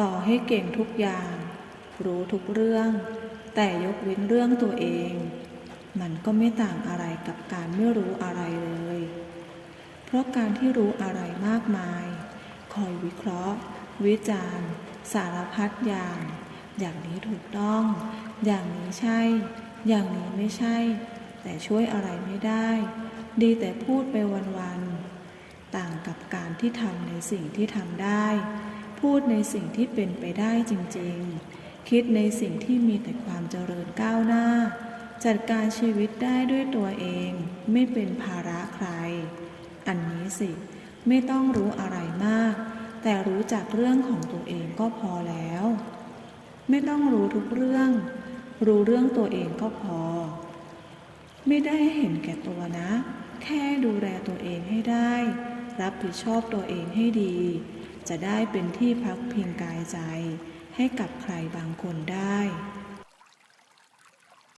ต่อให้เก่งทุกอย่าง รู้ทุกเรื่อง แต่ยกเว้นเรื่องตัวเอง มันก็ไม่ต่างอะไรกับการไม่รู้อะไรเลย เพราะการที่รู้อะไรมากมาย คอยวิเคราะห์ วิจารณ์ สารพัดอย่าง อย่างนี้ถูกต้อง อย่างนี้ใช่ อย่างนี้ไม่ใช่ แต่ช่วยอะไรไม่ได้ ดีแต่พูดไปวันๆ ต่างกับการที่ทำในสิ่งที่ทำได้ พูดในสิ่งที่เป็นไปได้จริงๆ คิดในสิ่งที่มีแต่ความเจริญก้าวหน้า จัดการชีวิตได้ด้วยตัวเอง ไม่เป็นภาระใคร อันนี้สิ ไม่ต้องรู้อะไรมาก แต่รู้จักเรื่องของตัวเองก็พอแล้ว ไม่ต้องรู้ทุกเรื่อง รู้เรื่องตัวเองก็พอ ไม่ได้เห็นแก่ตัวนะ แค่ดูแลตัวเองให้ได้ รับผิดชอบตัวเองให้ดี จะได้เป็นที่พักพิงกายใจให้กับใครบางคนได้